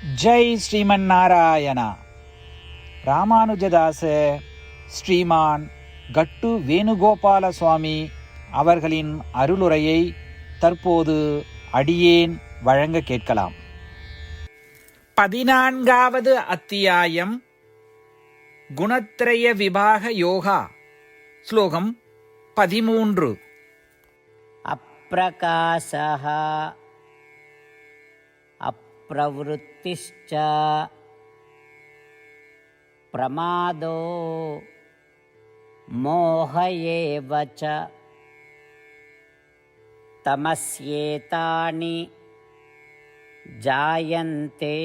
ஜெய் ஸ்ரீமன் நாராயணா. ராமானுஜதாச ஸ்ரீமான் கட்டு வேணுகோபால சுவாமி அவர்களின் அருளுரையை தற்போது அடியேன் வழங்க கேட்கலாம். பதினான்காவது அத்தியாயம் குணத்திரய விபாக யோகா ஸ்லோகம் பதிமூன்று. அப்பிரகாசா ప్రవృత్తిశ్చ ప్రమాదో మోహయేవ తమస్యేతాని జాయంతే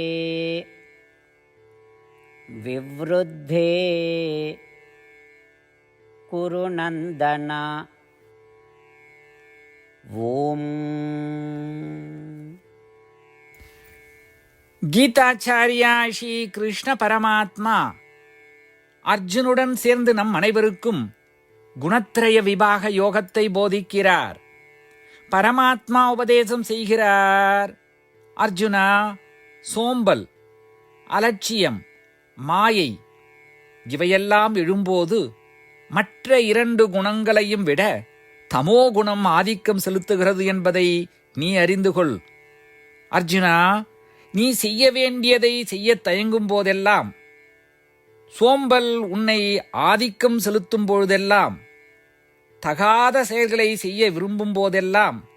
వివృద్ధే కురునందన. ఓం. கீதாச்சாரியா ஸ்ரீ கிருஷ்ண பரமாத்மா. அர்ஜுனுடன் சேர்ந்து நம் அனைவருக்கும் குணத்திரய விபாக யோகத்தை போதிக்கிறார். பரமாத்மா உபதேசம் செய்கிறார். அர்ஜுனா சோம்பல் அலட்சியம் மாயை இவையெல்லாம் எழும்போது மற்ற இரண்டு குணங்களையும் விட தமோ குணம் ஆதிக்கம் செலுத்துகிறது என்பதை நீ அறிந்து கொள். அர்ஜுனா நீ செய்ய வேண்டியதை செய்ய தயங்கும் போதெல்லாம் சோம்பல் உன்னை ஆதிக்கம் செலுத்தும் பொழுதெல்லாம் தகாத செயல்களை செய்ய விரும்பும் போதெல்லாம்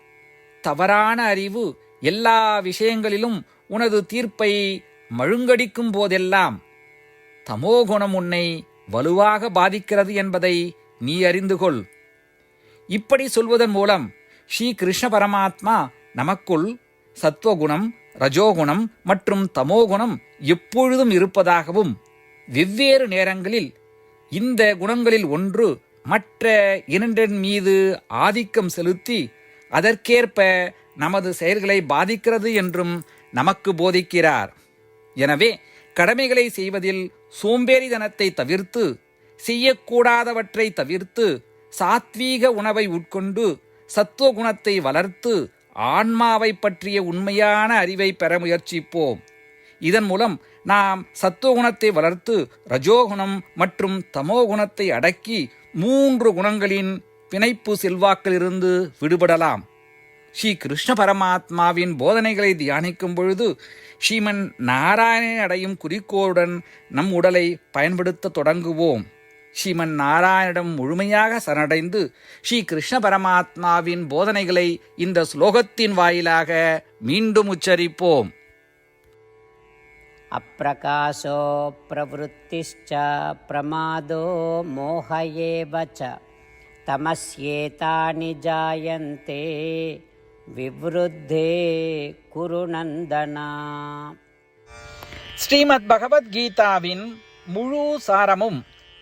தவறான அறிவு எல்லா விஷயங்களிலும் உனது தீர்ப்பை மழுங்கடிக்கும் போதெல்லாம் தமோகுணம் உன்னை வலுவாக பாதிக்கிறது என்பதை நீ அறிந்து கொள். இப்படி சொல்வதன் மூலம் ஸ்ரீ கிருஷ்ண பரமாத்மா நமக்குள் சத்வகுணம் ரஜோகுணம் மற்றும் தமோகுணம் எப்பொழுதும் இருப்பதாகவும் வெவ்வேறு நேரங்களில் இந்த குணங்களில் ஒன்று மற்ற இரண்டின் மீது ஆதிக்கம் செலுத்தி அதற்கேற்ப நமது செயல்களை பாதிக்கிறது என்றும் நமக்கு போதிக்கிறார். எனவே கடமைகளை செய்வதில் சோம்பேறிதனத்தை தவிர்த்து செய்யக்கூடாதவற்றை தவிர்த்து சாத்வீக உணவை உட்கொண்டு சத்துவகுணத்தை வளர்த்து ஆன்மாவை பற்றிய உண்மையான அறிவை பெற முயற்சிப்போம். இதன் மூலம் நாம் சத்துவகுணத்தை வளர்த்து ரஜோகுணம் மற்றும் தமோகுணத்தை அடக்கி மூன்று குணங்களின் பிணைப்பு செல்வாக்கிலிருந்து விடுபடலாம். ஸ்ரீ கிருஷ்ண பரமாத்மாவின் போதனைகளை தியானிக்கும் பொழுது ஸ்ரீமன் நாராயணனை அடையும் குறிக்கோளுடன் நம் உடலை பயன்படுத்த தொடங்குவோம். ஸ்ரீமன் நாராயணிடம் முழுமையாக சரணடைந்து ஸ்ரீ கிருஷ்ண பரமாத்மாவின் போதனைகளை இந்த ஸ்லோகத்தின் வாயிலாக மீண்டும் உச்சரிப்போம். அப்பிரகாசோ பிரவருத்திஷ்ச பிரமாதோ மோகயேவச்ச தமஸ்யேதானி ஜாயந்தே விவருத்தே குருநந்தனா ஸ்ரீமத் பகவத்கீதாவின் முழு சாரமும்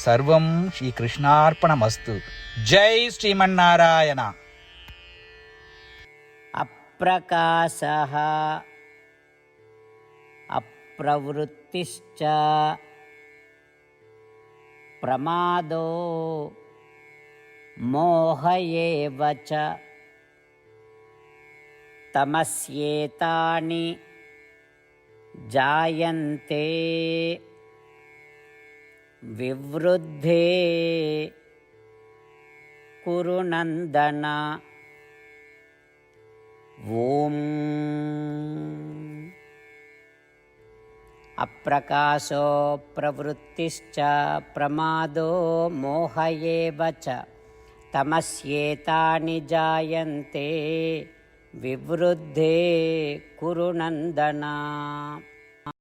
సర్వం శ్రీకృష్ణార్పణమస్తు. జై శ్రీమన్నారాయణ. అప్రకాశ అప్రవృత్తిశ్చ ప్రమాదో మోహ తమస్యేతాని జాయంతే. विवृद्धे कुरु नन्दन ॐ अप्रकाशो प्रवृत्तिश्च प्रमादो मोह एव च तमस्येतानि जायन्ते विवृद्धे कुरु नन्दन